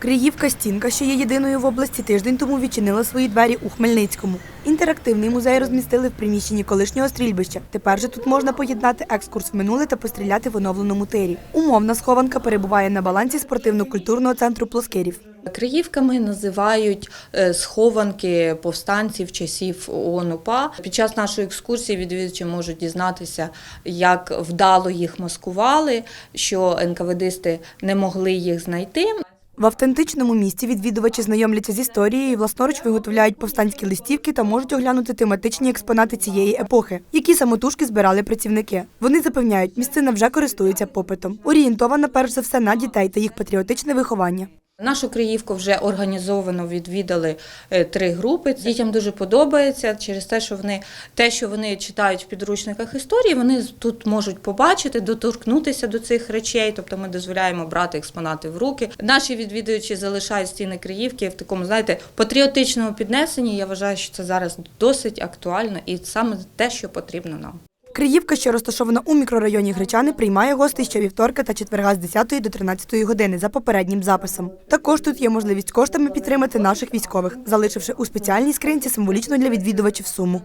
Криївка Стінка, що є єдиною в області, тиждень тому відчинила свої двері у Хмельницькому. Інтерактивний музей розмістили в приміщенні колишнього стрільбища. Тепер же тут можна поєднати екскурс в минуле та постріляти в оновленому тирі. Умовна схованка перебуває на балансі спортивно-культурного центру Плоскирів. Криївками називають е, схованки повстанців часів ООН УПА. Під час нашої екскурсії відвідувачі можуть дізнатися, як вдало їх маскували, що НКВДисти не могли їх знайти. В автентичному місті відвідувачі знайомляться з історією, власноруч виготовляють повстанські листівки та можуть оглянути тематичні експонати цієї епохи, які самотужки збирали працівники. Вони запевняють, місцина вже користується попитом. Орієнтована перш за все на дітей та їх патріотичне виховання. Нашу Криївку вже організовано відвідали е, три групи. Дітям дуже подобається через те, що вони те, що вони читають в підручниках історії, вони тут можуть побачити, доторкнутися до цих речей. Тобто ми дозволяємо брати експонати в руки. Наші відвідувачі залишають стіни Криївки в такому, знаєте, патріотичному піднесенні. Я вважаю, що це зараз досить актуально і саме те, що потрібно нам. Криївка, що розташована у мікрорайоні Гречани, приймає гостей щовівторка та четверга з 10 до 13 години за попереднім записом. Також тут є можливість коштами підтримати наших військових, залишивши у спеціальній скринці символічну для відвідувачів суму.